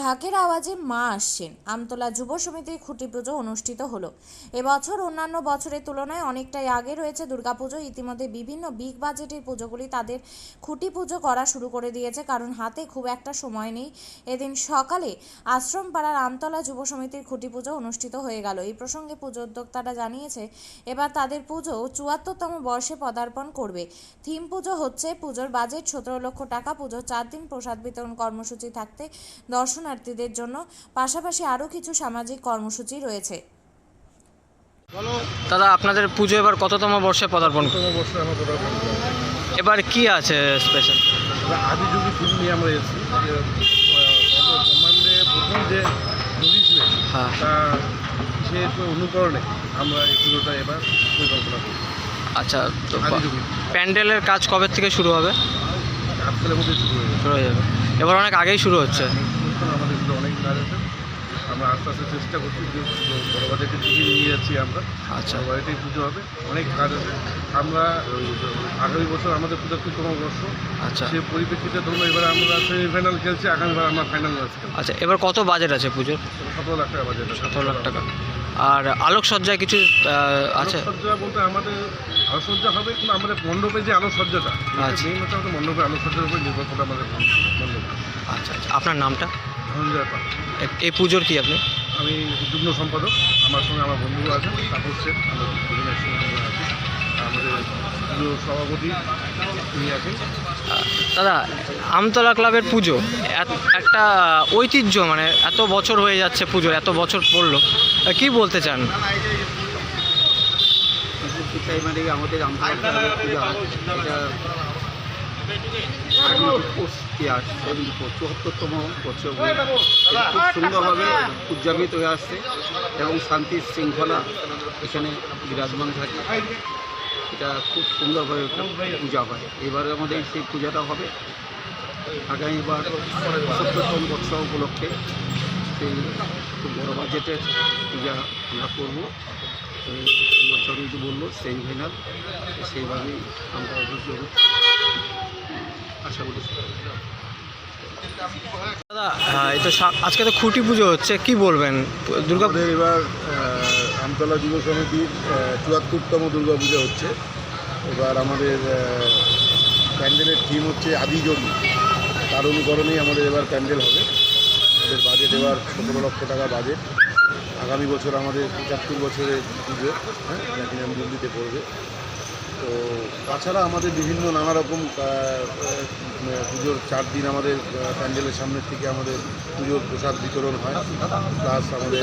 ঢাকের আওয়াজে মা আসছেন। আমতলা যুব সমিতির খুঁটি পুজো অনুষ্ঠিত হলো। এবছর অন্যান্য বছরের তুলনায় অনেকটাই আগে রয়েছে দুর্গাপুজো। ইতিমধ্যে বিভিন্ন বিগ বাজেটের পুজোগুলি তাদের খুঁটি পুজো করা শুরু করে দিয়েছে, কারণ হাতে খুব একটা সময় নেই। এদিন সকালে আশ্রম পাড়ার আমতলা যুব সমিতির খুঁটি পুজো অনুষ্ঠিত হয়ে গেল। এই প্রসঙ্গে পুজো উদ্যোক্তারা জানিয়েছে, এবার তাদের পুজো চুয়াত্তরতম বর্ষে পদার্পণ করবে। থিম পুজো হচ্ছে, পুজোর বাজেট সতেরো লক্ষ টাকা, পুজোর চার দিন প্রসাদ বিতরণ কর্মসূচি থাকতে দর্শনার্থীদের জন্য পাশাপাশি আরও কিছু সামাজিক কর্মসূচি রয়েছে। দাদা আপনাদের পুজো এবার কততম বর্ষে পদার্পণ? এবার কি আছে স্পেশাল আদি যুগী ফিল্ম নিয়ে আমরা এসেছি। ব্রহ্মাণ্ডে প্রথম যে ছিলেন হ্যাঁ। সে অনুকরণে আমরা এই পুজোটা এবার পরিকল্পনা করি আচ্ছা তো প্যান্ডেলের কাজ কবে থেকে শুরু হবে? মধ্যে শুরু হয়ে যাবে। শুরু হয়ে যাবে। এবার অনেক আগেই শুরু হচ্ছে। আমাদের আছে আমরা আস্তে আস্তে চেষ্টা করছি যে পুজো বড় বাজেটের দিকে নিয়ে যাচ্ছি আমরা। আচ্ছা। বড় বাজেটেই পুজো হবে অনেক কাজ আছে। আমরা আগামী বছর আমাদের পঁচাত্তরতম বর্ষ আচ্ছা। সে পরিপ্রেক্ষিতে ধরুন এবার আমরা সেমিফাইনাল খেলছি আগামীবার আমরা ফাইনাল ম্যাচ আচ্ছা এবার কত বাজেট আছে পুজোর? সতেরো লাখ টাকা বাজেট সতেরো লাখ টাকা। আর আলোকসজ্জায় কিছু আছে? আলোকসজ্জা বলতে আমাদের আলোকসজ্জা হবে কিন্তু আমাদের মণ্ডপে যে আলোকসজ্জাটা আচ্ছা। মণ্ডপে আলোকসজ্জার উপর নির্ভর করে আমাদের মণ্ডপ। আচ্ছা আচ্ছা। আপনার নামটা? ধনঞ্জয় পাল এই পুজোর কি আপনি? আমি যুগ্ম সম্পাদক আমার সঙ্গে আমার বন্ধু আছেন তাপস সেন আমরা দুজন একসঙ্গে আমরা আছি। আমাদের পুজো সভাপতি তিনি আছেন। দাদা আমতলা ক্লাবের পুজো এত- একটা ঐতিহ্য মানে এত বছর হয়ে যাচ্ছে পুজো এত বছর পড়ল কি বলতে চান? আমাদের আমতলা পূজা এটা আগামী ইতিহাস চুয়াত্তরতম বছর খুব সুন্দরভাবে উদযাপিত হয়ে আসছে এবং শান্তি শৃঙ্খলা এখানে বিরাজমান থাকে। এটা খুব সুন্দরভাবে পূজা হয়। এবারে আমাদের সেই পূজাটা হবে আগামীবার সত্তরতম বৎসর উপলক্ষে। সেই খুব বড় বাজেটের পূজা আমরা করব। বছর যদি বলল সেমিফাইনাল সেইভাবেই আমরা অবশ্যই আশা করি দাদা এই তো আজকে তো খুঁটি পুজো হচ্ছে কি বলবেন? দুর্গা এবার আমতলা যুব সমিতির চুয়াত্তরতম দুর্গা পূজা হচ্ছে। এবার আমাদের প্যান্ডেলের থিম হচ্ছে আদিযোগী তার অনুকরণেই আমাদের এবার প্যান্ডেল হবে। আমাদের বাজেট এবার সতেরো লক্ষ টাকা বাজেট আগামী বছর আমাদের পঁচাত্তর বছরের পুজো হ্যাঁ দিল্লিতে পড়বে। তো তাছাড়া আমাদের বিভিন্ন নানা রকম আহ, পুজোর চার দিন আমাদের প্যান্ডেলের সামনের থেকে আমাদের পুজোর প্রসাদ বিতরণ হয়। প্লাস আমাদের